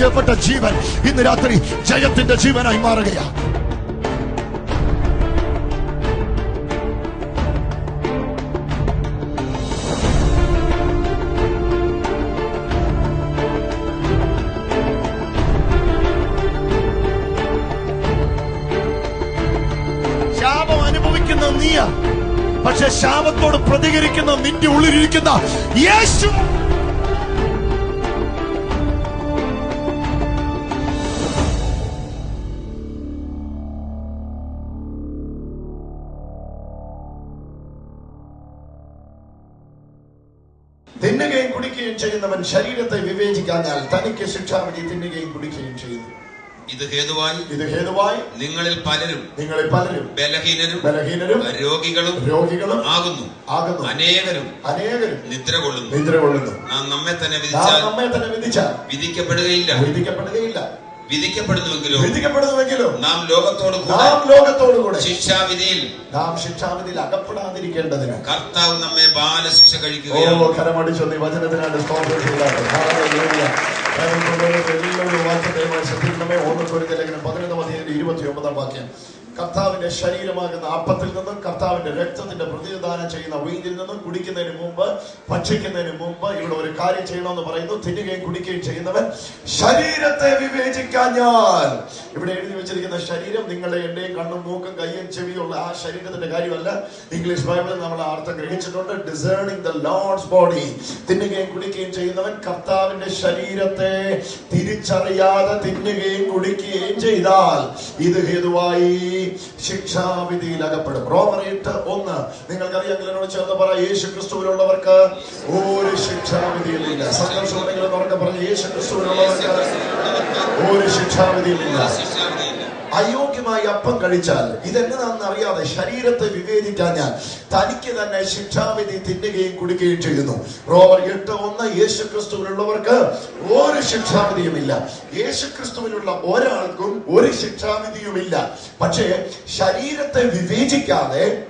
പരാജയപ്പെട്ട ജീവൻ ഇന്ന് രാത്രി ജയത്തിന്റെ ജീവനായി മാറുകയാ. ശാപം അനുഭവിക്കുന്ന നീയാ. പക്ഷെ ശാപത്തോട് പ്രതികരിക്കുന്ന നിന്റെ ഉള്ളിലിരിക്കുന്ന യേശു ചെയ്യുന്നവൻ ശരീരത്തെ വിവേചിക്കാഞ്ഞാൽ തനിക്ക് ശിക്ഷാവിധി തിന്നുകയും കുടിക്കുകയും ചെയ്യുന്നു ഇത് ഹേതുവായി ഇത് ഹേതുവായി നിങ്ങളിൽ പലരും നിങ്ങളിൽ പലരും ബലഹീനരും ബലഹീനരും രോഗികളും രോഗികളും ആകുന്നു. ആകുന്നു. അനേകരും അനേകരും നിദ്ര കൊള്ളുന്നു. നിദ്ര കൊള്ളുന്നു. നാം നമ്മെ തന്നെ വിധിച്ചാൽ നമ്മെ തന്നെ വിധിച്ചാൽ വിധിക്കപ്പെടുകയില്ല. വിധിക്കപ്പെടുകയില്ല. വിധിക്കപ്പെടുന്നുവെങ്കിലോ വിധിക്കപ്പെടുന്നുവെങ്കിലും നാം ലോകത്തോട് കൂടെ നാം ശിക്ഷാവിധിയിൽ നാം ശിക്ഷാവിധിയിൽ അകപ്പെടാതിരിക്കേണ്ടതിന് കർത്താവ് നമ്മെ ബാലശിക്ഷ ഓ കഴിക്കുകയാണ് വചനത്തിനാണ് സ്തോത്രം. ഹല്ലേലൂയ. എല്ലാവരും ശ്രദ്ധിക്കണമേ ഒന്ന് ചോദിക്കലെങ്കിലും പതിനൊന്നാം അധ്യായം ഇരുപത്തി ഒമ്പതാം വാക്യം കർത്താവിന്റെ ശരീരമാകുന്ന അപ്പത്തിൽ നിന്നും കർത്താവിന്റെ രക്തത്തിന്റെ പ്രതിദാനം ചെയ്യുന്ന വീഞ്ഞിൽ നിന്നും കുടിക്കുന്നതിന് മുമ്പ് ഭക്ഷിക്കുന്നതിന് മുമ്പ് ഇവിടെ ഒരു കാര്യം ചെയ്യണമെന്ന് പറയുന്നു. തിന്നുകയും കുടിക്കുകയും ചെയ്യുന്നവൻ ശരീരത്തെ വിവേചിക്കാഞ്ഞാൽ ഇവിടെ എഴുതി വെച്ചിരിക്കുന്ന ശരീരം നിങ്ങളുടെ എന്റെയും കണ്ണും മൂക്കും കയ്യും ചെവിയുള്ള ആ ശരീരത്തിന്റെ കാര്യമല്ല. ഇംഗ്ലീഷ് ബൈബിളിൽ നമ്മൾ അർത്ഥം ഗ്രഹിച്ചിട്ടുണ്ട്. ഡിസേണിംഗ് ദ ലോഡ്സ് ബോഡി തിന്നുകയും കുടിക്കുകയും ചെയ്യുന്നവൻ കർത്താവിന്റെ ശരീരത്തെ തിരിച്ചറിയാതെ തിന്നുകയും കുടിക്കുകയും ചെയ്താൽ ഇത് ഹേതുവായി ശിക്ഷാവിധിയിൽ അകപ്പെടും റോമർ എട്ട് ഒന്ന്. നിങ്ങൾക്കറിയാം എന്നോട് ചേർന്ന് പറ യേശു ക്രിസ്തുവിലുള്ളവർക്ക് ഒരു ശിക്ഷാവിധിയിലില്ല. സന്തോഷമുണ്ടെങ്കിൽ ഉറക്കെ പറഞ്ഞ യേശു ക്രിസ്തുവിലുള്ളവർക്ക് ഒരു ശിക്ഷാവിധിയുമില്ല ശിക്ഷാവിധിയില്ല അയോഗ്യമായി അപ്പം കഴിച്ചാൽ ഇതെങ്ങനെയാണെന്ന് അറിയാതെ ശരീരത്തെ വിവേചിക്കാൻ ഞാൻ തനിക്ക് തന്നെ ശിക്ഷാവിധി തിന്നുകയും കുടിക്കുകയും ചെയ്യുന്നു. റോമർ എട്ട് ഒന്ന് യേശു ക്രിസ്തുവിലുള്ളവർക്ക് ഒരു ശിക്ഷാവിധിയുമില്ല. യേശു ക്രിസ്തുവിലുള്ള ഒരാൾക്കും ഒരു ശിക്ഷാവിധിയുമില്ല. പക്ഷേ ശരീരത്തെ വിവേചിക്കാതെ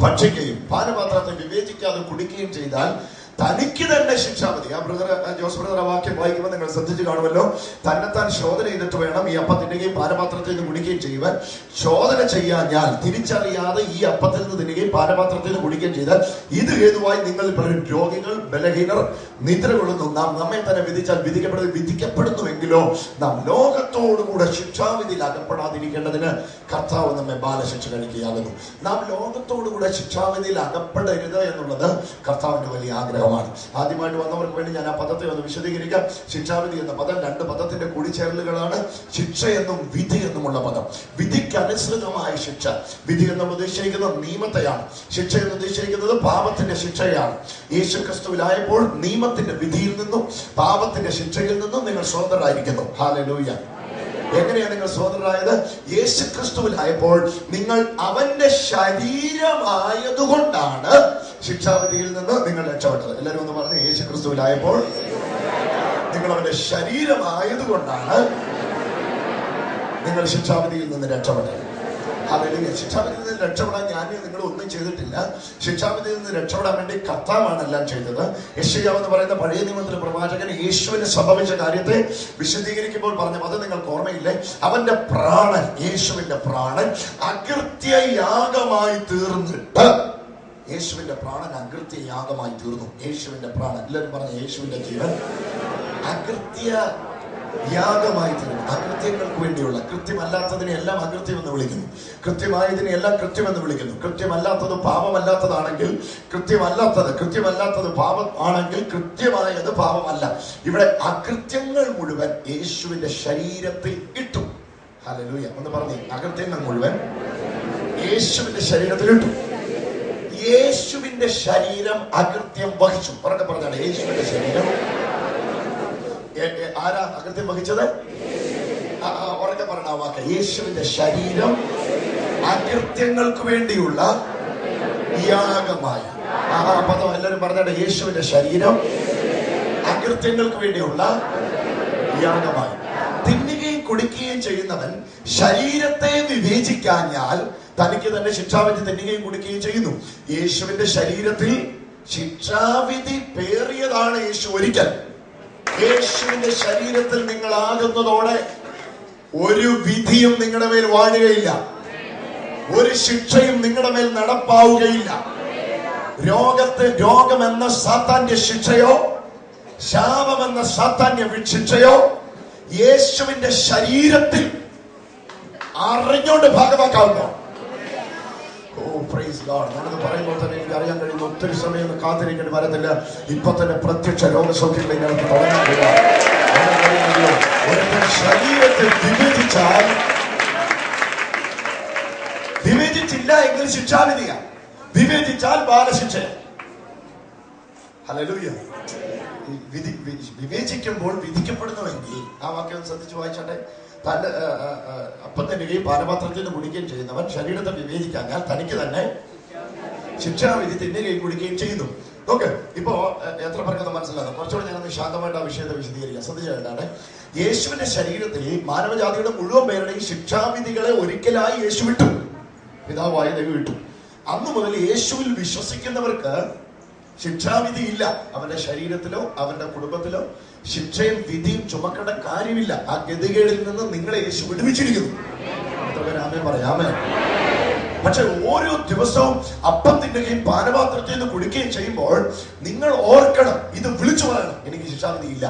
ഭക്ഷിക്കുകയും പാനപാത്രത്തെ വിവേചിക്കാതെ കുടിക്കുകയും ചെയ്താൽ തനിക്ക് തന്നെ ശിക്ഷ മതി. ആ ബ്രദർ ജോസ് ബ്രദർ ആ വാക്യം വായിക്കുമ്പോൾ നിങ്ങൾ ശ്രദ്ധിച്ചു കാണുമല്ലോ. തന്നെത്താൻ ശോധന ചെയ്തിട്ട് വേണം ഈ അപ്പത്തിന്റെയും പാനപാത്രത്തിൽ നിന്ന് കുടിക്കുകയും ചെയ്യുവാൻ ശോധന ചെയ്യാഞ്ഞാൽ തിരിച്ചറിയാതെ ഈ അപ്പത്തിൽ നിന്ന് തിന്നുകയും പാനപാത്രത്തിൽ നിന്ന് കുടിക്കുകയും ചെയ്താൽ ഇത് ഹേതുവായി നിങ്ങൾ പലരും രോഗികൾ ബലഹീനർ നിദ്ര കൊള്ളുന്നു നാം നമ്മെ തന്നെ വിധിച്ചാൽ വിധിക്കപ്പെടുന്നത് വിധിക്കപ്പെടുന്നുവെങ്കിലോ നാം ലോകത്തോടുകൂടെ ശിക്ഷാവിധിയിൽ അകപ്പെടാതിരിക്കേണ്ടതിന് കർത്താവ് നമ്മെ ബാലശിക്ഷ കഴിക്കുകയാകുന്നു. നാം ലോകത്തോടുകൂടെ ശിക്ഷാവിധിയിൽ അകപ്പെടരുത് എന്നുള്ളത് കർത്താവിന്റെ വലിയ ആഗ്രഹമാണ് ആദ്യമായിട്ട് വന്നവർക്ക് വേണ്ടി ഞാൻ ആ പദത്തെ ഒന്ന് വിശദീകരിക്കാം. ശിക്ഷാവിധി എന്ന പദം രണ്ട് പദത്തിന്റെ കൂടിച്ചേരലുകളാണ്. ശിക്ഷ എന്നും വിധി എന്നുമുള്ള പദം. വിധിക്ക് അനുസൃതമായ ശിക്ഷ. വിധി എന്ന് ഉദ്ദേശിക്കുന്നത് നിയമത്തെയാണ്. ശിക്ഷ എന്ന് ഉദ്ദേശിക്കുന്നത് പാപത്തിന്റെ ശിക്ഷയാണ്. യേശു ക്രിസ്തുവിലായപ്പോൾ നിയമത്തിന്റെ വിധിയിൽ നിന്നും പാപത്തിന്റെ ശിക്ഷയിൽ നിന്നും നിങ്ങൾ സ്വതന്ത്രരായിരിക്കുന്നു. ഹാലലൂയ എങ്ങനെയാണ് നിങ്ങൾ സ്വതന്ത്രരായത് യേശു ക്രിസ്തുവിലായപ്പോൾ നിങ്ങൾ അവന്റെ ശരീരമായതുകൊണ്ടാണ് ശിക്ഷാവിധിയിൽ നിന്ന് നിങ്ങൾ രക്ഷപ്പെട്ടത്. എല്ലാവരും ഒന്ന് പറഞ്ഞു യേശു ക്രിസ്തുവിലായപ്പോൾ നിങ്ങൾ അവന്റെ ശരീരമായതുകൊണ്ടാണ് നിങ്ങൾ ശിക്ഷാവിധിയിൽ നിന്ന് രക്ഷപ്പെട്ടത്. ഹല്ലേലൂയ ശിക്ഷാവിധിയിൽ നിന്ന് രക്ഷപ്പെടാൻ ഞാൻ നിങ്ങൾ ഒന്നും ചെയ്തിട്ടില്ല. ശിക്ഷാവിധിയിൽ നിന്ന് രക്ഷപ്പെടാൻ വേണ്ടി കർത്താവാണ് എല്ലാം ചെയ്തത്. യശയാവ് എന്ന് പറയുന്ന പഴയ നിയമത്തിലെ പ്രവാചകൻ യേശുവിന് സംഭവിച്ച കാര്യത്തെ വിശദീകരിക്കുമ്പോൾ പറഞ്ഞു അത് നിങ്ങൾക്ക് ഓർമ്മയില്ലേ? അവന്റെ പ്രാണൻ യേശുവിന്റെ പ്രാണൻ അകൃത്യയാഗമായി തീർന്നിട്ട് യേശുവിന്റെ പ്രാണൻ അകൃത്യ യാഗമായി തീർന്നു. യേശുവിന്റെ പ്രാണൻ. എല്ലാവരും പറഞ്ഞ യേശുവിന്റെ ജീവൻ അകൃത്യ യാഗമായി തീർന്നു അകൃത്യങ്ങൾക്ക് വേണ്ടിയുള്ള കൃത്യമല്ലാത്തതിനെ എല്ലാം അകൃത്യം എന്ന് വിളിക്കുന്നു. കൃത്യമായതിനെ എല്ലാം കൃത്യമെന്ന് വിളിക്കുന്നു. കൃത്യമല്ലാത്തത് പാപമല്ലാത്തതാണെങ്കിൽ കൃത്യമല്ലാത്തത് കൃത്യമല്ലാത്തത് പാപം ആണെങ്കിൽ കൃത്യമായത് പാപമല്ല. ഇവിടെ അകൃത്യങ്ങൾ മുഴുവൻ യേശുവിന്റെ ശരീരത്തിൽ ഇട്ടു. ഹലലൂയ ഒന്ന് പറഞ്ഞേ അകൃത്യങ്ങൾ മുഴുവൻ യേശുവിന്റെ ശരീരത്തിൽ ഇട്ടു. യേശുവിന്റെ ശരീരം അകൃത്യം വഹിച്ചു. ഉറക്കെ പറഞ്ഞാണ് യേശുവിന്റെ ശരീരം ആരാ അകൃത്യം വഹിച്ചത്? ഉറക്കെ പറഞ്ഞ വാക്ക. യേശുവിന്റെ ശരീരം അകൃത്യങ്ങൾക്ക് വേണ്ടിയുള്ള യാഗമായി. ആ പദം യേശുവിന്റെ ശരീരം അകൃത്യങ്ങൾക്ക് വേണ്ടിയുള്ള യാഗമായി. തിന്നുകയും കുടിക്കുകയും ചെയ്യുന്നവൻ ശരീരത്തെ വിവേചിക്കാഞ്ഞാൽ തനിക്ക് തന്നെ ശിക്ഷാവിധി തിന്നുകയും കുടിക്കുകയും ചെയ്യുന്നു. യേശുവിന്റെ ശരീരത്തിൽ ശിക്ഷാവിധി പേറിയതാണ് യേശു ഒരിക്കൽ. യേശുവിന്റെ ശരീരത്തിൽ നിങ്ങൾ ആകുന്നതോടെ ഒരു വിധിയും നിങ്ങളുടെ മേൽ വാഴുകയില്ല. ഒരു ശിക്ഷയും നിങ്ങളുടെ മേൽ നടപ്പാവുകയില്ല. രോഗത്തെ രോഗമെന്ന സാത്താന്റെ ശിക്ഷയോ ശാപമെന്ന സാത്താന്റെ ശിക്ഷയോ യേശുവിന്റെ ശരീരത്തിൽ അറിഞ്ഞോണ്ട് ഭാഗമാക്കാവുന്നു ഓ പ്രൈസ് പറയുമ്പോൾ തന്നെ കഴിയുന്ന ഒത്തിരി സമയം കാത്തിരിക്കേണ്ടി വരത്തില്ല. ഇപ്പൊ തന്നെ പ്രത്യക്ഷ രോഗസൗഖ്യങ്ങൾ എങ്കിൽ ശിക്ഷാവിധിയ. വിവേചിച്ചാൽ ബാലശിക്ഷ. വിവേചിക്കുമ്പോൾ വിധിക്കപ്പെടുന്നുവെങ്കിൽ ആ വാക്യം ശ്രദ്ധിച്ച് വായിച്ചോട്ടെ. ആ, അപ്പം തന്നുകയും പാനപാത്രത്തിന് കുടിക്കുകയും ചെയ്യുന്നവൻ ശരീരത്തെ വിവേചിക്കാഞ്ഞാൽ തനിക്ക് തന്നെ ശിക്ഷാവിധി തിന്നുകയും കുടിക്കുകയും ചെയ്യുന്നു. ഓക്കെ ഇപ്പോ എത്ര പറഞ്ഞത് മനസ്സിലാകും കുറച്ചുകൂടി ഞാനൊന്ന് ശാന്തമായിട്ട് ആ വിഷയത്തെ വിശദീകരിക്കാം. ശ്രദ്ധിച്ചായിട്ടാണ് യേശുവിന്റെ ശരീരത്തിൽ മാനവജാതിയുടെ മുഴുവൻ പേരുടെയും ശിക്ഷാവിധികളെ ഒരിക്കലായി യേശു വിട്ടു. പിതാവായ ദൈവം വിട്ടു. അന്ന് മുതൽ യേശുവിൽ വിശ്വസിക്കുന്നവർക്ക് ശിക്ഷാവിധി ഇല്ല. അവന്റെ ശരീരത്തിലോ അവന്റെ കുടുംബത്തിലോ ശിക്ഷയും വിധിയും ചുമക്കേണ്ട കാര്യമില്ല. ആ ഗതികേടിൽ നിന്ന് നിങ്ങളെ യേശു വിടുവിച്ചിരിക്കുന്നു. രാമേ പറയാമേ പക്ഷെ ഓരോ ദിവസവും അപ്പം തിന്നുകയും പാനപാത്രത്തിൽ നിന്ന് കുടിക്കുകയും ചെയ്യുമ്പോൾ നിങ്ങൾ ഓർക്കണം ഇത് വിളിച്ചു പറയണം. എനിക്ക് ശിക്ഷാവിധി ഇല്ല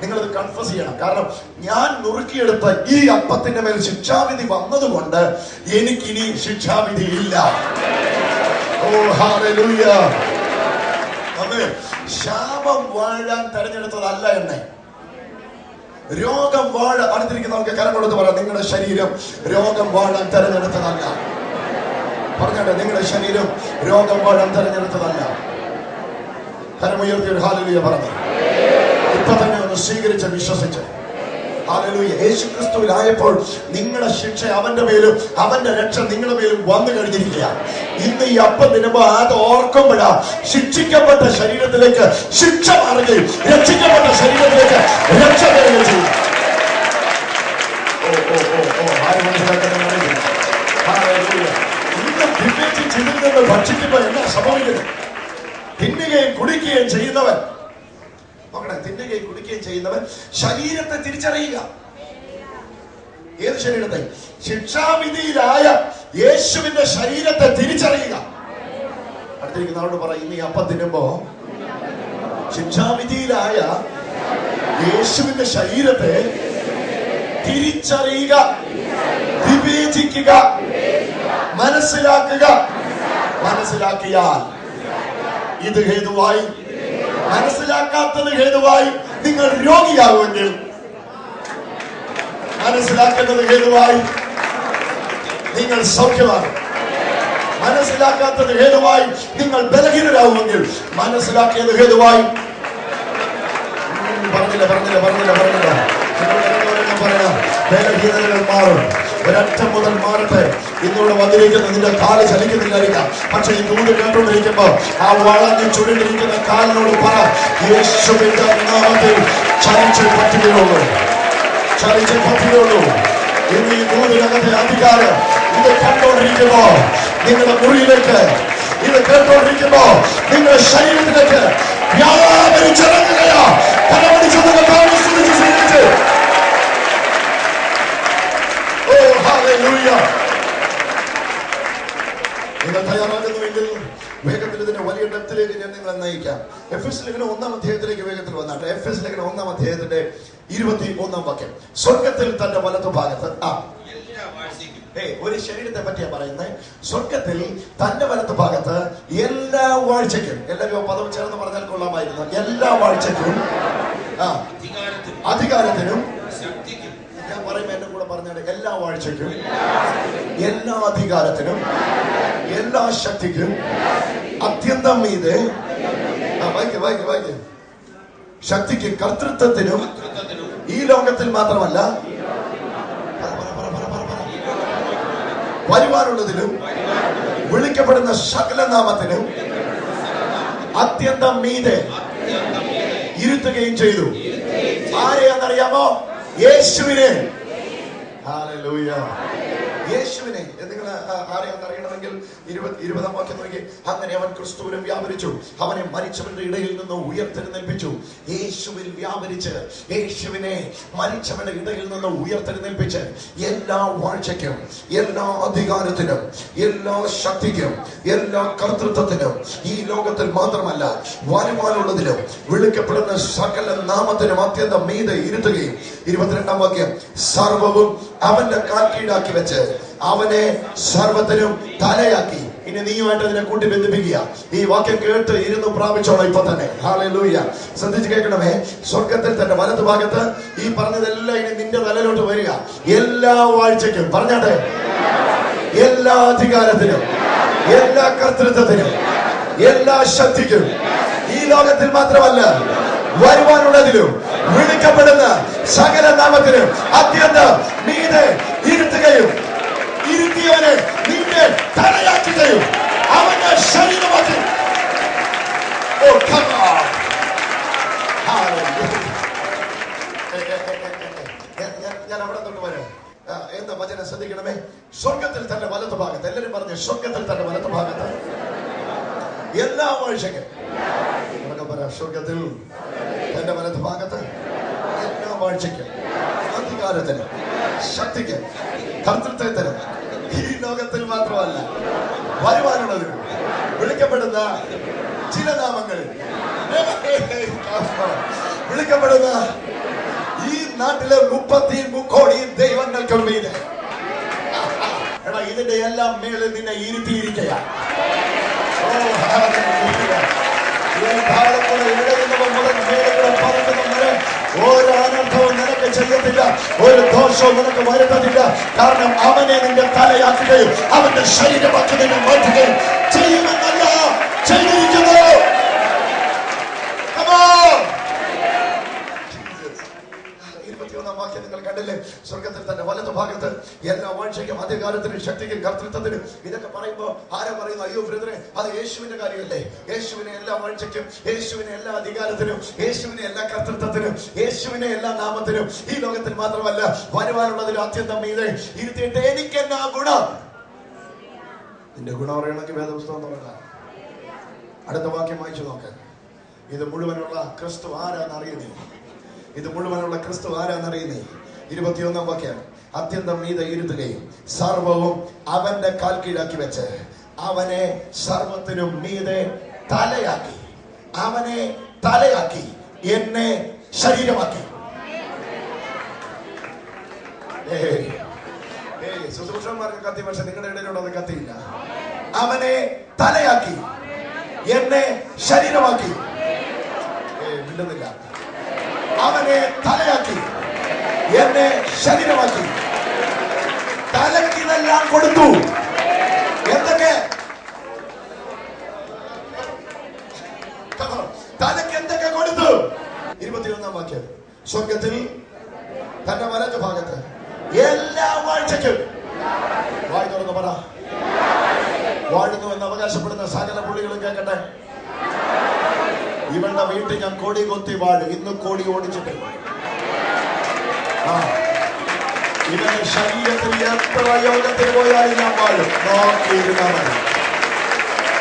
നിങ്ങളത് കൺഫസ് ചെയ്യണം. കാരണം ഞാൻ നുറുക്കിയെടുത്ത ഈ അപ്പത്തിന്റെ മേൽ ശിക്ഷാവിധി വന്നതുകൊണ്ട് എനിക്കിനി ശിക്ഷാവിധി ഇല്ല ഓ ഹാലൂയ്യ ശാപം വാഴാൻ തെരഞ്ഞെടുത്തതല്ല എന്നെ. രോഗം വാഴ അടുത്തിരിക്കുന്നവർക്ക് കരം കൊടുത്ത് പറയാം നിങ്ങളുടെ ശരീരം രോഗം വാഴാൻ തെരഞ്ഞെടുത്തതല്ല. പറഞ്ഞോട്ടെ നിങ്ങളുടെ ശരീരം രോഗം വാഴാൻ തെരഞ്ഞെടുത്തതല്ല. കരമുയർത്തി ഒരു ഹാലലുയ പറഞ്ഞു. ഇപ്പൊ തന്നെ ഒന്ന് സ്വീകരിച്ച് വിശ്വസിച്ച്. ഹാലലൂയ. യേശു ക്രിസ്തുവിലായപ്പോൾ നിങ്ങളുടെ ശിക്ഷ അവന്റെ മേലും അവന്റെ രക്ഷ നിങ്ങളുടെ മേലും വന്നു കഴിഞ്ഞിരിക്കുക ഇന്ന് ഈ അപ്പം തിന്നുമ്പോ അത് ഓർക്കുമ്പോഴാ ശിക്ഷിക്കപ്പെട്ട ശരീരത്തിലേക്ക് ശിക്ഷ മാറുകയും രക്ഷിക്കപ്പെട്ട ശരീരത്തിലേക്ക് രക്ഷ വരികയും ചെയ്യും. ഭക്ഷിക്കുമ്പോ എന്താ സംഭവിക്കുന്നത്? തിന്നുകയും കുടിക്കുകയും ചെയ്യുന്നവൻ ചെയ്യുന്നവൻ ശരീരത്തെ തിരിച്ചറിയുക. ഏത് ശരീരത്തെ? ശിക്ഷാവിധിയിലായ യേശുവിന്റെ ശരീരത്തെ തിരിച്ചറിയുക. അടുത്തിരിക്കുന്നവരോട് ഇന്ന് ഈ അപ്പം തിന്നുമ്പോ? ശിക്ഷാവിധിയിലായ യേശുവിന്റെ ശരീരത്തെ തിരിച്ചറിയുക. വിവേചിക്കുക. മനസ്സിലാക്കുക. മനസ്സിലാക്കിയാൽ ഇത് ഹേതുവായി. മനസ്സിലാക്കാത്തത് ഹേതുവായി. നിങ്ങൾ രോഗിയാകുമെങ്കിൽ മനസ്സിലാക്കേണ്ടത് ഹേതുവായി നിങ്ങൾ സൗഖ്യമാകും മനസ്സിലാക്കാത്തത് ഹേതുവായി നിങ്ങൾ ബലഹീനരാകുമെങ്കിൽ മനസ്സിലാക്കിയത് ഹേതുവായി. പറഞ്ഞില്ല പറഞ്ഞില്ല പറഞ്ഞില്ല പറഞ്ഞില്ല. പറയാം ബലഹീനതകൾ മാറും. ഒരറ്റം മുതൽ മാറട്ടെ. ഇന്നിവിടെ വന്നിരിക്കുന്ന നിന്റെ കാൽ ചലിക്കുന്നില്ലായിരിക്കാം. പക്ഷെ ഈ ദൂത് കേട്ടോണ്ടിരിക്കുമ്പോ ആ വളഞ്ഞു ചുരുണ്ടിരിക്കുന്ന കാലിനോട് പറ യേശുവിന്റെ നാമത്തിൽ പറ്റുകയുള്ളൂ. ചലിച്ചേ പറ്റുകയുള്ളൂ. ഇന്ന് ഈ ദൂതിനകത്തെ അധികാരം ഇത് കണ്ടോണ്ടിരിക്കുമ്പോ നിങ്ങളുടെ മുറിയിലേക്ക് ഇത് കേട്ടോണ്ടിരിക്കുമ്പോ നിങ്ങളുടെ ശരീരത്തിലേക്ക് വ്യാപരിച്ചിറങ്ങുകയാ കലമടിച്ചു സ്തുതിച്ച് സ്വീകരിച്ച് ഓ ഹല്ലേലൂയ നിങ്ങൾ തയ്യാറാകുന്നുവെങ്കിൽ വേഗത്തിൽ ഇതിന്റെ വലിയ ഡെപ്തിലേക്ക് ഞാൻ നിങ്ങളെ നയിക്കാം. എഫ് എസ് ലേഖനം ഒന്നാം അധ്യായത്തിലേക്ക് വേഗത്തിൽ വന്നാട്ടെ. എഫ് എസ് ലേഖനം ഒന്നാം അധ്യായത്തിന്റെ ഇരുപത്തി ഒന്നാം വാക്യം. സ്വർഗത്തിൽ തന്റെ വലത്തു ഭാഗത്ത് ആ. ഒരു ശരീരത്തെ പറ്റിയാ പറയുന്നത് സ്വർഗത്തിൽ തന്റെ വലത്ത് ഭാഗത്ത് എല്ലാ വാഴ്ചയ്ക്കും എല്ലാവരും പദം ചേർന്ന് പറഞ്ഞാൽ കൊള്ളാമായിരുന്നു. എല്ലാ വാഴ്ചയ്ക്കും അധികാരത്തിനും അധികാരത്തിനും ശക്തിക്കും ഞാൻ പറയുമ്പോ എന്റെ കൂടെ പറഞ്ഞാൽ എല്ലാ വാഴ്ചയ്ക്കും എല്ലാ അധികാരത്തിനും എല്ലാ ശക്തിക്കും അത്യന്തം വായിക്ക ശക്തിക്ക് കർത്തൃത്വത്തിനും ഈ ലോകത്തിൽ മാത്രമല്ല. വരുവാനുള്ളതിലും വിളിക്കപ്പെടുന്ന സകല നാമത്തിനും അത്യന്തം മീതെ ഇരുത്തുകയും ചെയ്തു. ആരെയാണെന്നറിയാമോ? യേശുവിനെ. ഹല്ലേലൂയ. യേശു യേശുവിനെ നിങ്ങൾ ആരെയാണെന്ന് അറിയണമെങ്കിൽ ഇരുപത് വാക്യം നോക്കി. അങ്ങനെ അവൻ ക്രിസ്തുവിനും വ്യാപരിച്ചു. അവനെ മരിച്ചവന്റെ ഇടയിൽ നിന്ന് ഉയർത്തെഴുന്നേൽപ്പിച്ചു. യേശുവിൽ വ്യാപരിച്ച് യേശുവിനെ മരിച്ചവന്റെ ഇടയിൽ നിന്ന് ഉയർത്തെഴുന്നേൽപ്പിച്ച് എല്ലാ വാഴ്ചയ്ക്കും എല്ലാ അധികാരത്തിനും എല്ലാ ശക്തിക്കും എല്ലാ കർത്തൃത്വത്തിനും ഈ ലോകത്തിൽ മാത്രമല്ല വരുമാനമുള്ളതിലും വിളിക്കപ്പെടുന്ന സകല നാമത്തിനും അത്യന്തം മീതെ ഇരുത്തുകയും. ഇരുപത്തിരണ്ടാം വാക്യം സർവവും അവന്റെ കാൽക്കീഴാക്കി വെച്ച് അവനെ സർവത്തിനും തലയാക്കി. ഇനി നീയുമായിട്ട് അതിനെ കൂട്ടി ബന്ധിപ്പിക്കുക. ഈ വാക്യം കേട്ട് ഇരുന്ന് പ്രാപിച്ചോളാം ഇപ്പൊ തന്നെ. ഹാലൂയ്യ ശ്രദ്ധിച്ച് കേൾക്കണമേ. സ്വർഗത്തിൽ തന്റെ വലത് ഭാഗത്ത് ഈ പറഞ്ഞതെല്ലാം ഇനി നിന്റെ തലയിലോട്ട് വരിക. എല്ലാ വാഴ്ചയ്ക്കും പറഞ്ഞാട്ടെ? എല്ലാ അധികാരത്തിനും എല്ലാ കർത്തൃത്വത്തിനും എല്ലാ ശക്തിക്കും. ഈ ലോകത്തിൽ മാത്രമല്ല വരുവാനുള്ളതിലും വിളിക്കപ്പെടുന്ന സകല നാമത്തിനും അത്യന്തം മീതെ ഇരുത്തുകയും ഇരുത്തിയവനെ നിന്നെ തലയാക്കുകയും അവന്റെ ശരീരമാക്കി ഓ. ഞാൻ- അവിടെ തൊട്ട് വരാം എന്താ വചനം ശ്രദ്ധിക്കണമേ സ്വർഗത്തിൽ തന്നെ വലതു ഭാഗത്ത് എല്ലാരും പറഞ്ഞു സ്വർഗത്തിൽ തന്നെ വലതു ഭാഗത്ത് എല്ലാ വാഴ്ചയ്ക്കും ഉറക്കെ പറ സ്വർഗത്തിൽ തന്റെ വലതു ഭാഗത്ത് എല്ലാ വാഴ്ചയ്ക്കും അധികാരത്തിന് ശക്തിക്ക് കർത്തൃത്വത്തിന് ഈ ലോകത്തിൽ മാത്രമല്ല വരുവാനുള്ളതിനും വിളിക്കപ്പെടുന്ന ചില നാമങ്ങൾ. വിളിക്കപ്പെടുന്ന ഈ നാട്ടിലെ മുപ്പത്തി മുക്കോടി ദൈവങ്ങൾക്കും മീതെ. എടാ ഇതിന്റെ എല്ലാം മേളിൽ നിന്നെ ഇരുത്തിയിരിക്കയാ. ഭാഗത്തുള്ള മുതൽ വരെ ഒരു അനർത്ഥവും നിനക്ക് ചെയ്യത്തില്ല. ഒരു ദോഷവും നിനക്ക് വരുത്തതില്ല. കാരണം അവനെ നിന്റെ തലയാക്കുകയും അവന്റെ ശരീരമാക്കി നിന്നെ മാറ്റുകയും ചെയ്യുമെന്നല്ല ചെയ്തിരിക്കുന്നു. ഇരുപത്തിയൊന്നാം വാക്യം നിങ്ങൾ കണ്ടില്ലേ? സ്വർഗത്തിൽ തന്നെ വലതു ഭാഗത്ത് എല്ലാ വാഴ്ചയ്ക്കും അധികാരത്തിനും ശക്തിക്കും കർത്തൃത്വത്തിനും ഇതൊക്കെ പറയുമ്പോൾ ആരാ പറയുന്നു? അയ്യോ ബ്രദറെ അത് യേശുവിന്റെ കാര്യമല്ലേ? യേശുവിനെ എല്ലാ വാഴ്ചയ്ക്കും യേശുവിനെ എല്ലാ അധികാരത്തിനും യേശുവിനെ എല്ലാ കർത്തൃത്വത്തിനും യേശുവിനെ എല്ലാ നാമത്തിനും ഈ ലോകത്തിൽ മാത്രമല്ല വരുവാനുള്ളതിൽ അത്യന്തം മീതെ ഇരുത്തിയിട്ട് എനിക്ക് എന്നാ ഗുണം? നിന്റെ ഗുണം അറിയണമെങ്കിൽ വേദപുസ്തകം തുടങ്ങാം. അടുത്ത വാക്യം വായിച്ചു നോക്ക്. ഇത് മുഴുവനുള്ള ക്രിസ്തു ആരാന്ന് അറിയുന്നേ ഇത് മുഴുവനുള്ള ക്രിസ്തു ആരാന്നറിയുന്നേ? ഇരുപത്തിയൊന്നാം വാക്യം. അത്യന്തം മീത ഇരുത്തുകയും സർവവും അവന്റെ കാൽ കീഴാക്കി വെച്ച് അവനെ സർവത്തിനും മീതെ തലയാക്കി. അവനെ തലയാക്കി. എന്നെ ശരീരമാക്കി. ശുശ്രൂഷന്മാർക്ക് കത്തി പക്ഷെ നിങ്ങളുടെ ഇടയിലുള്ള അത് കത്തിയില്ല. അവനെ തലയാക്കി. എന്നെ ശരീരമാക്കി. അവനെ തലയാക്കി. എന്നെ ശരീരമാക്കി. തലയ്ക്ക് ഇതെല്ലാം കൊടുത്തു. എന്തൊക്കെ? തലയ്ക്ക് എന്തൊക്കെ കൊടുത്തു? ഇരുപത്തിയൊന്നാം വാക്യം. സ്വർഗത്തിൽ തന്റെ വലത് ഭാഗത്ത് എല്ലാ വാഴ്ചയ്ക്കും വായി തുറന്ന് പറ. വാഴുന്നു എന്ന് അവകാശപ്പെടുന്ന സകല പുള്ളികളും കേൾക്കട്ടെ. ഇവളുടെ വീട്ടിൽ ഞാൻ കോടി കൊത്തി വാഴും. ഇന്ന് കോടി ഓടിച്ചിട്ട്. ആ ഇവന്റെ ശരീരത്തിൽ എത്ര യോഗത്തിൽ പോയാലും ഞാൻ വാഴും നോക്കിയിരുന്നാൽ മതി.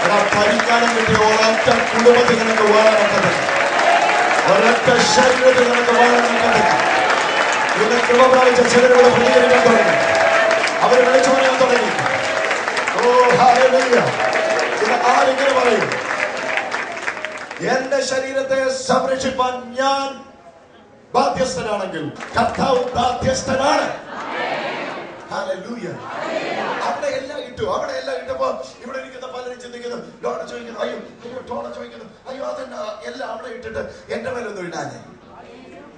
എടാ പരിജ്ഞാനം കിട്ടിയ ഒരൊറ്റ കുടുംബത്തിൽ നിനക്ക് വാഴാനൊക്കത്തില്ല ഒരൊറ്റ ശരീരത്തിൽ നിനക്ക് വാഴാനൊക്കത്തില്ല ഇതിന്റെ കൃപ പ്രാപിച്ച ചിലരോട് പ്രതികരിക്കാൻ തുടങ്ങി. അവർ വിളിച്ചു പറയാൻ തുടങ്ങി. ഓ ഹാലൂയ ഇത് ആരെങ്കിലും പറയും. എന്റെ ശരീരത്തെ സംരക്ഷിപ്പാൻ ഞാൻ ബാധ്യസ്ഥനാണെങ്കിൽ കർത്താവ് ബാധ്യസ്ഥനാണ്. അവിടെ എല്ലാം ഇട്ടു. അവിടെ എല്ലാം കിട്ടുമ്പോ ഇവിടെ ഇരിക്കുന്ന പലരും ചിന്തിക്കുന്നു ലോണ ചോദിക്കുന്നു അയ്യോ അയ്യോ ടോണ ചോദിക്കുന്നു. അയ്യോ അതെന്നാ? എല്ലാം അവിടെ ഇട്ടിട്ട് എന്റെ മേലൊന്നും ഇടാനേ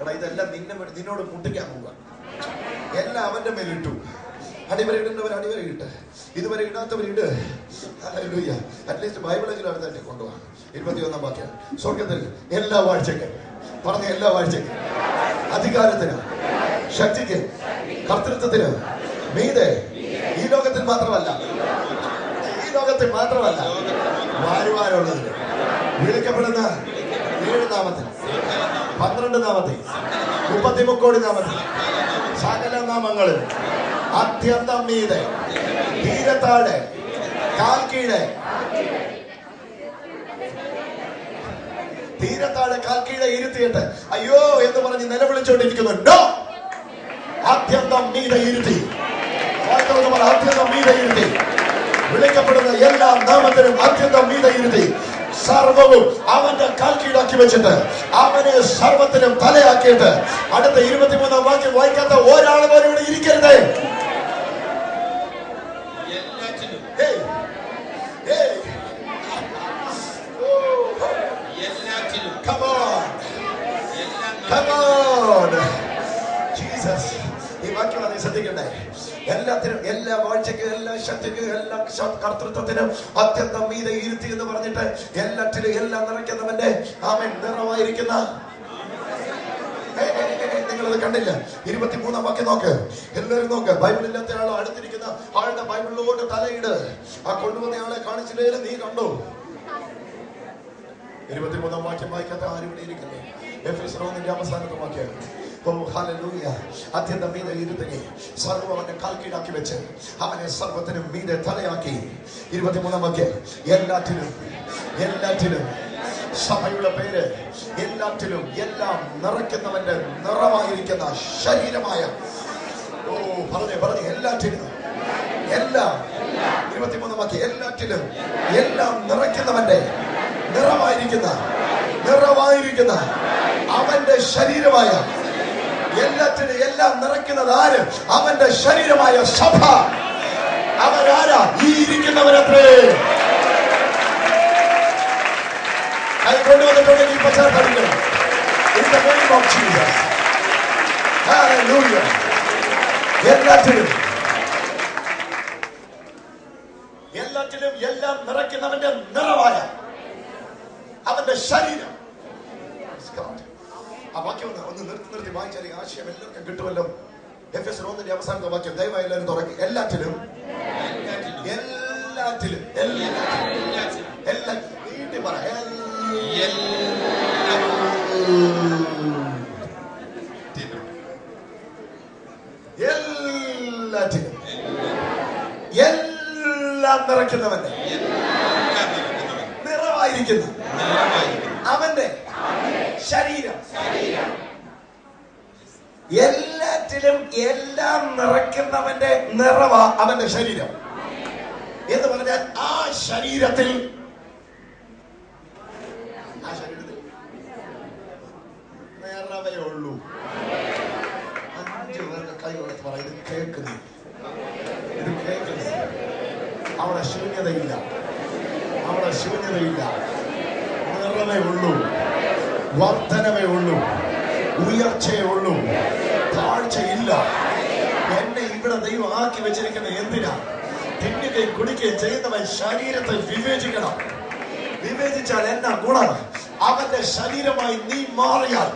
എടാ ഇതെല്ലാം നിന്നെ നിന്നോട് മുട്ടിക്കാൻ പോവുക എല്ലാം അവന്റെ മേലിട്ടു അടിവരെ ഇടേണ്ടവർ അടിവരെ ഇട്ട്. ഇതുവരെ ഇടാത്തവർ ഇട്. അറ്റ്ലീസ്റ്റ് ബൈബിളെങ്കിലും അടുത്തായിട്ട് കൊണ്ടുപോകാം ഇരുപത്തിയൊന്നാം വാക്യം. സ്വർഗത്തിൽ എല്ലാ വാഴ്ചയ്ക്കും പറഞ്ഞ എല്ലാ വാഴ്ചയ്ക്കും. അധികാരത്തിന് ശക്തിക്ക് കർത്തൃത്വത്തിന് മീതെ. ഈ ലോകത്തിൽ മാത്രമല്ല. ഈ ലോകത്തിൽ മാത്രമല്ല. വാരുവാനുള്ളതിന് വിളിക്കപ്പെടുന്ന ഏഴ് നാമത്തിൽ പന്ത്രണ്ട് നാമത്തിൽ മുപ്പത്തിമുക്കോടി നാമത്തിൽ സകല നാമങ്ങളിൽ അത്യന്തം മീതെ തീരത്താഴെ കാൽ കീഴെ തീരത്താഴെ കാൽ ഇരുത്തിയിട്ട് അയ്യോ എന്ന് പറഞ്ഞ് നിലവിളിച്ചോണ്ടിരിക്കുന്നു നോ അത്യന്തം മീതെ ഇരുത്തി. അത്യന്തം മീതെ ഇരുത്തി. വിളിക്കപ്പെടുന്ന എല്ലാ നാമത്തിനും അത്യന്തം മീതെ ഇരുത്തി. സർവവും അവന്റെ കാൽ കീഴാക്കി വെച്ചിട്ട് അവനെ സർവത്തിനും തലയാക്കിയിട്ട് അടുത്ത ഇരുപത്തിമൂന്നാം വാക്യം വായിക്കാത്ത ഒരാൾ പോലും ഇവിടെ ഇരിക്കരുതേ. എല്ലാത്തിനും എല്ലാ വാഴ്ചയ്ക്കും എല്ലാ ശക്തിക്കും എല്ലാ കർത്തൃത്വത്തിനും അത്യന്തം മീതെ ഇരുത്തി എന്ന് പറഞ്ഞിട്ട് എല്ലാറ്റിലും എല്ലാം നിറയ്ക്കുന്നവന്റെ ആമൻ. നിറവായിരിക്കുന്ന നിങ്ങളത് കണ്ടില്ല. ഇരുപത്തിമൂന്നാം വാക്യം നോക്ക്. എല്ലാവരും നോക്ക്. ബൈബിളില്ലാത്ത ആൾ അടുത്തിരിക്കുന്ന ആളുടെ ബൈബിളിലോട്ട് തലയിട്. ആ കൊണ്ടുവന്ന ആളെ കാണിച്ചില്ലേ? നീ കണ്ടു? ഇരുപത്തിമൂന്നാം വാക്യം വായിക്കാത്ത ആരും ഇവിടെ ഇരിക്കുന്നു റോന്നിന്റെ അവസാനത്തെ വാക്യം. അത്യന്തം മീതെ ഇരുത്തുകെ സർവം അവന്റെ കാൽക്കീഴാക്കി വെച്ച് അവനെ സർവത്തിനും മീതെ തലയാക്കി. ഇരുപത്തിമൂന്നാം എല്ലാറ്റിനും എല്ലാറ്റിനും സഭയുടെ പേര് എല്ലാറ്റിലും എല്ലാം നിറയ്ക്കുന്നവന്റെ നിറമായിരിക്കുന്ന ശരീരമായ. ഓ പറഞ്ഞേ പറഞ്ഞേ. എല്ലാറ്റിനും എല്ലാം. ഇരുപത്തിമൂന്നാം വാക്യം. എല്ലാറ്റിലും എല്ലാം നിറയ്ക്കുന്നവന്റെ നിറമായിരിക്കുന്ന നിറമായിരിക്കുന്ന അവന്റെ ശരീരമായ എല്ലാത്തിനും എല്ലാം നിറയ്ക്കുന്നത് ആര്? അവന്റെ ശരീരമായ സഭ. അവരാരാ? ഈ ഇരിക്കുന്നവരത്രേ. അത് കൊണ്ടുവന്നിട്ടുണ്ടെങ്കിൽ പശ്ചാത്തലം എല്ലാറ്റിനും എല്ലാം നിറയ്ക്കുന്നവന്റെ നിറമായ അവന്റെ ശരീരം. ആ വാക്യം ഒന്ന് നിർത്തി നിർത്തി വായിച്ചാൽ ഈ ആശയം എല്ലാവർക്കും കിട്ടുമല്ലോ. എഫ് എസ് ഒന്നിന്റെ അവസാനത്തെ വാക്യം. ദയവായി എല്ലാവരും തുറക്കി. എല്ലാറ്റിലും? എല്ലാറ്റിലും. എല്ലാ എല്ലാറ്റിലും. എല്ലാം നിറയ്ക്കുന്നവന്റെ നിറവായിരിക്കുന്നു. അവന്റെ ശരീരം. എല്ലാറ്റിലും എല്ലാം നിറയ്ക്കുന്നവന്റെ നിറവ അവന്റെ ശരീരം. എന്ന് പറഞ്ഞാൽ ആ ശരീരത്തിൽ ശരീരത്തിൽ ഇത് അവിടെ ശൂന്യതയില്ല. അവിടെ ശൂന്യതയില്ല. നിറവേ ഉള്ളൂ. ആക്കി വെച്ചിരിക്കുന്ന എന്തിനാ? തിന്നുകയും കുടിക്കുകയും ചെയ്യുന്നവൻ ശരീരത്തെ വിവേചിക്കണം. വിവേചിച്ചാൽ എന്നാ ഗുണം? അവന്റെ ശരീരമായി നീ മാറിയാൽ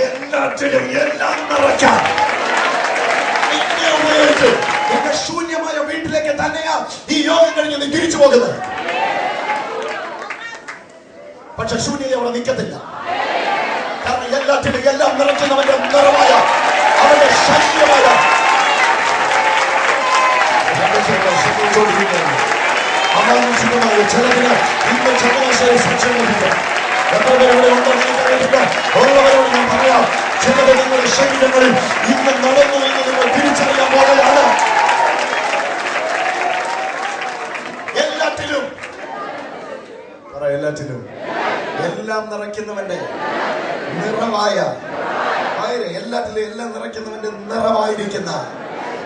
എല്ലാറ്റിലും എല്ലാം നിറയ്ക്കാൻ ശൂന്യമായ വീട്ടിലേക്ക് തന്നെയാ ഈ യോഗം കഴിഞ്ഞ് നീ തിരിച്ചു പോകുന്നത്. പക്ഷെ ശൂന്യത അവിടെ നിൽക്കത്തില്ല. കാരണം എല്ലാറ്റിലും എല്ലാം നിറയ്ക്കുന്നവന്റെ നിറമായ അവന്റെ ശരീരമായ 시간과 힘을 보여드립니다. 아마운 수고하고 전화기나 힘을 제공하셔야 사천입니다. 연방의 우리 엉덩이 땅입니다. 올라가는 우리 방향, 제대로 된 우리 시민들을 있는 너는 모이는 우리 비리차리가 뭐를 하나. എല്ലാത്തിലും, പറ എല്ലാത്തിലും, എല്ലാം നിറയ്ക്കുന്നവന്റെ നിറമായ, എല്ലാത്തിലും എല്ലാം നിറയ്ക്കുന്നവന്റെ നിറമായിരിക്കുന്ന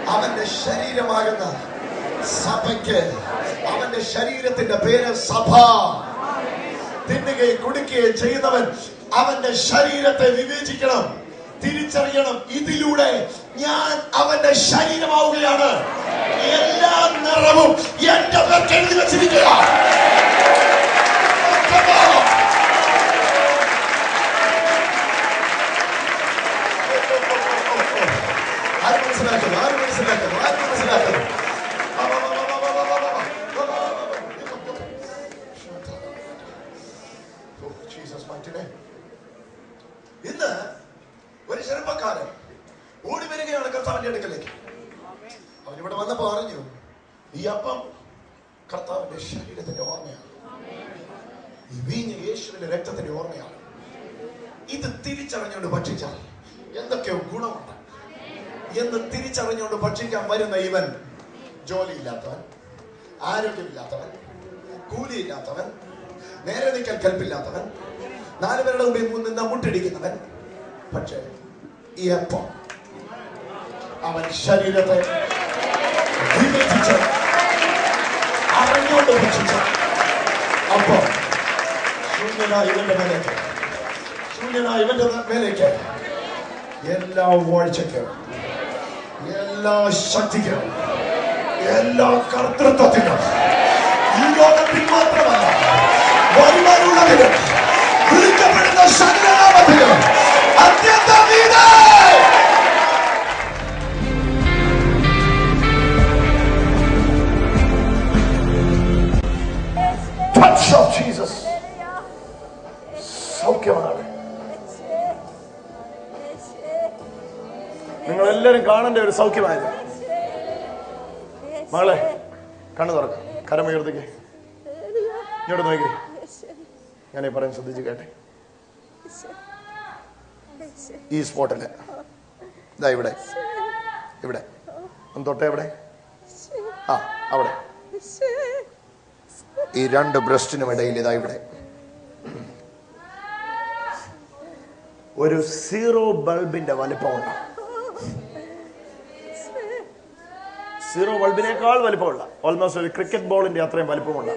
അവന്റെ ശരീരമാകുന്ന സഭയ്ക്ക് അവന്റെ ശരീരത്തിന്റെ പേര് സഭ. തിന്നുകയും കുടിക്കുകയും ചെയ്യുന്നവൻ അവന്റെ ശരീരത്തെ വിവേചിക്കണം തിരിച്ചറിയണം. ഇതിലൂടെ ഞാൻ അവന്റെ ശരീരമാവുകയാണ്. എല്ലാ നിറവും എന്റെ പേർക്ക് എഴുതി വെച്ചിരിക്കുക. മനസ്സിലാക്കും ആര് മനസ്സിലാക്കും ആര് മനസ്സിലാക്കുന്നു? ഈ അപ്പം കർത്താവിന്റെ ശരീരത്തിന്റെ ഓർമ്മയാണ്. ഈ വീഞ്ഞ് യേശുവിന്റെ രക്തത്തിന്റെ ഓർമ്മയാണ്. ഇത് തിരിച്ചറിഞ്ഞുകൊണ്ട് ഭക്ഷിച്ചാൽ എന്തൊക്കെയോ ഗുണമുണ്ട്. എന്ന് തിരിച്ചറിഞ്ഞുകൊണ്ട് ഭക്ഷിക്കാൻ വരുന്ന ഇവൻ ജോലിയില്ലാത്തവൻ ആരോഗ്യമില്ലാത്തവൻ കൂലിയില്ലാത്തവൻ നേരെ നിൽക്കാൻ കൽപ്പില്ലാത്തവൻ നാല് പേരുടെ മുമ്പിൽ നിന്ന് മുട്ടിടിക്കുന്നവൻ. പക്ഷേ ഈ അപ്പം അവൻ ശരീരത്തെ വിഭജിച്ച് അറിഞ്ഞുകൊണ്ട് ഭക്ഷിച്ചു അപ്പൊ ശൂന്യനായ ഇവന്റെ മേലേക്ക്. ശൂന്യനായ ഇവന്റെ മേലേക്ക്. എല്ലാ വാഴ്ചയ്ക്കും എല്ലാ ശക്തിക്കും എല്ലാ കർത്തൃത്വത്തിനും ഈ ലോകത്തിൽ മാത്രമല്ല വരുവാനുള്ളതിനും വിളിക്കപ്പെടുന്ന സകലനാമത്തിലും അത്യന്തം of Jesus. സൗഖ്യമാണ് നിങ്ങൾ എല്ലാവരും കാണേണ്ട ഒരു സൗഖ്യമായത്. മകളെ കണ്ണു തുറക്ക. കരമുയർത്തേക്ക് ഇങ്ങോട്ട് നോക്കി. ഞാനീ പറയാൻ ശ്രദ്ധിച്ച് കേട്ടെ. ഈ സ്പോട്ടിൽ. ഇതാ ഇവിടെ. ഇവിടെ. ഒന്ന് തൊട്ടേ ഇവിടെ ആ അവിടെ. ഈ രണ്ട് ബ്രസ്റ്റിനും ഇടയിൽ ഇതാ ഇവിടെ. ഒരു സീറോ ബൾബിന്റെ വലിപ്പമുണ്ട് സീറോ ബൾബിനേക്കാൾ വലിപ്പമുള്ള. ഓൾമോസ്റ്റ് ഒരു ക്രിക്കറ്റ് ബോളിന്റെ അത്രയും വലിപ്പമുള്ള.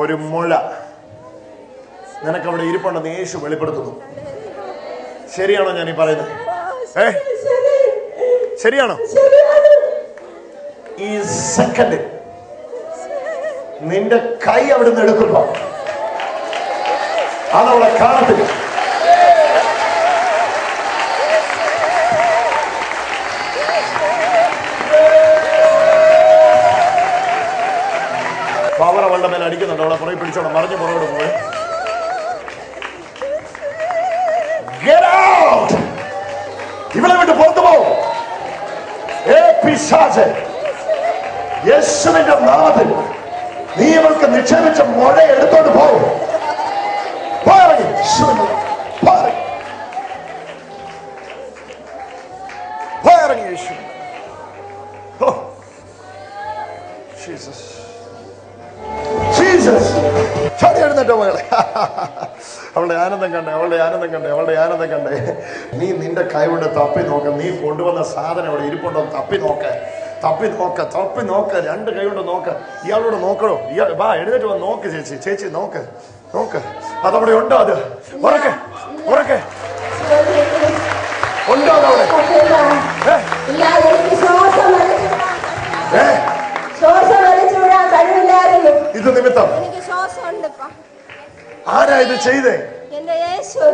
ഒരു മുഴ നിനക്ക് അവിടെ ഇരിപ്പുണ്ടെന്ന് യേശു വെളിപ്പെടുത്തുന്നു. ശരിയാണോ ഞാൻ ഈ പറയുന്നത്? ശരിയാണോ? ഈ സെക്കൻഡ് നിന്റെ കൈ അവിടുന്ന് എടുക്കുമ്പോ. അതവിടെ കാണത്തില്ല. പവർ അവളുടെ മേലെ അടിക്കുന്നുണ്ട്. അവളെ പുറകെ പിടിച്ചോണം മറിഞ്ഞു പുറകോട്ട് പോയി! ഇവളെ വിട്ട് പുറത്തു പോകും യേശുവിന്റെ നാമത്തിൽ. നീ ഇവൾക്ക് നിക്ഷേപിച്ച മുഴ എടുത്തോണ്ട് പോകും അവളുടെ ആനന്ദം കണ്ടേ അവളുടെ ആനന്ദം കണ്ടേ അവളുടെ ആനന്ദം കണ്ടേ. നീ നിന്റെ കൈ കൊണ്ട് തപ്പി നോക്ക. നീ കൊണ്ടുവന്ന സാധനം അവിടെ ഇരിപ്പുണ്ടോ? തപ്പി നോക്ക. തപ്പി നോക്ക തപ്പി നോക്ക രണ്ട് കൈ കൊണ്ട് നോക്ക. ഇയാളോട് നോക്കണോ? ഇയാൾ വാ എഴുന്നേറ്റ് വന്ന് നോക്ക് ചേച്ചി ചേച്ചി നോക്ക് നോക്ക്. അതവിടെ ഉണ്ടോ അത്? ഉറക്കെ ഉറക്കെ. ഉണ്ടോ അതവിടെ ഇത് നിമിത്തം. ആരാ ഇത് ചെയ്തേ? എന്റെ യേശു.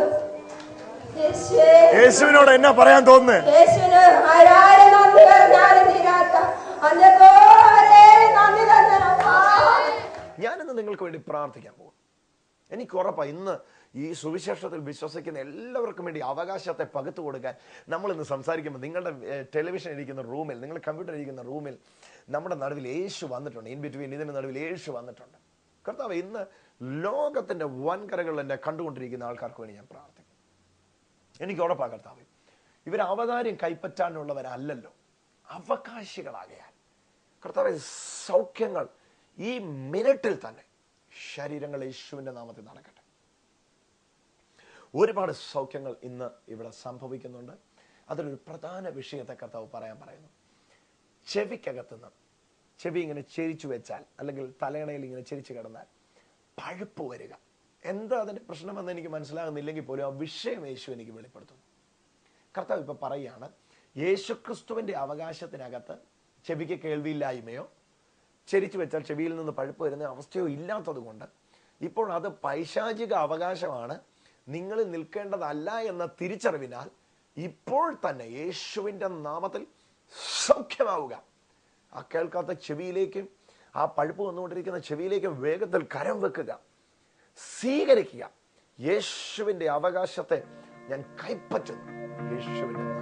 യേശുവിനോട് എന്നാ പറയാൻ തോന്നുന്നേ? യേശുവിന് ആരാരും നന്ദി പറഞ്ഞാലും തീരാത്ത അന്നത്തോരെ നന്ദി തന്നപ്പാ ഞാനിന്ന് നിങ്ങൾക്ക് വേണ്ടി പ്രാർത്ഥിക്കാൻ പോകും എനിക്ക് ഉറപ്പാണ് ഇന്ന് ഈ സുവിശേഷത്തിൽ വിശ്വസിക്കുന്ന എല്ലാവർക്കും വേണ്ടി അവകാശത്തെ പകുത്തു കൊടുക്കാൻ നമ്മൾ ഇന്ന് സംസാരിക്കുമ്പോൾ നിങ്ങളുടെ ടെലിവിഷൻ ഇരിക്കുന്ന റൂമിൽ നിങ്ങളുടെ കമ്പ്യൂട്ടർ ഇരിക്കുന്ന റൂമിൽ നമ്മുടെ നടുവിൽ യേശു വന്നിട്ടുണ്ട്. ഇൻ ബിറ്റ്വീൻ ഇതിന്റെ നടുവിൽ യേശു വന്നിട്ടുണ്ട്. കർത്താവ് ഇന്ന് ലോകത്തിന്റെ വൻകരകൾ എന്നെ കണ്ടുകൊണ്ടിരിക്കുന്ന ആൾക്കാർക്ക് വേണ്ടി ഞാൻ പ്രാർത്ഥിക്കും എനിക്ക് ഉറപ്പാ കർത്താവ് ഇവർ അവതാരം കൈപ്പറ്റാനുള്ളവരല്ലല്ലോ. അവകാശികളാകയാൽ. കർത്താവ് സൗഖ്യങ്ങൾ ഈ മിനിറ്റിൽ തന്നെ ശരീരങ്ങൾ യേശുവിന്റെ നാമത്തിൽ നടക്കട്ടെ. ഒരുപാട് സൗഖ്യങ്ങൾ ഇന്ന് ഇവിടെ സംഭവിക്കുന്നുണ്ട്. അതിലൊരു പ്രധാന വിഷയത്തെ കർത്താവ് പറയാൻ പറയുന്നു. ചെവിക്കകത്തുനിന്ന് ചെവി ഇങ്ങനെ ചെരിച്ചു വെച്ചാൽ അല്ലെങ്കിൽ തലയണയിൽ ഇങ്ങനെ ചെരിച്ചു കിടന്നാൽ പഴുപ്പ് വരിക. എന്താ അതിന്റെ പ്രശ്നമെന്ന് എനിക്ക് മനസ്സിലാകുന്നില്ലെങ്കിൽ പോലും ആ വിഷയം യേശു എനിക്ക് വെളിപ്പെടുത്തുന്നു. കർത്താവ് ഇപ്പം പറയുകയാണ് യേശുക്രിസ്തുവിന്റെ അവകാശത്തിനകത്ത് ചെവിക്ക് കേൾവിയില്ലായ്മയോ ചെരിച്ചു വെച്ചാൽ ചെവിയിൽ നിന്ന് പഴുപ്പ് വരുന്ന അവസ്ഥയോ ഇല്ലാത്തതുകൊണ്ട് ഇപ്പോൾ അത് പൈശാചിക അവകാശമാണ് നിങ്ങൾ നിൽക്കേണ്ടതല്ല എന്ന തിരിച്ചറിവിനാൽ ഇപ്പോൾ തന്നെ യേശുവിന്റെ നാമത്തിൽ സൗഖ്യമാവുക. ആ കേൾക്കാത്ത ചെവിയിലേക്കും ആ പഴുപ്പ് വന്നുകൊണ്ടിരിക്കുന്ന ചെവിയിലേക്കും വേഗത്തിൽ കരം വെക്കുക. സ്വീകരിക്കുക. യേശുവിന്റെ അവകാശത്തെ ഞാൻ കൈപ്പറ്റുന്നു. നാമത്തിൽ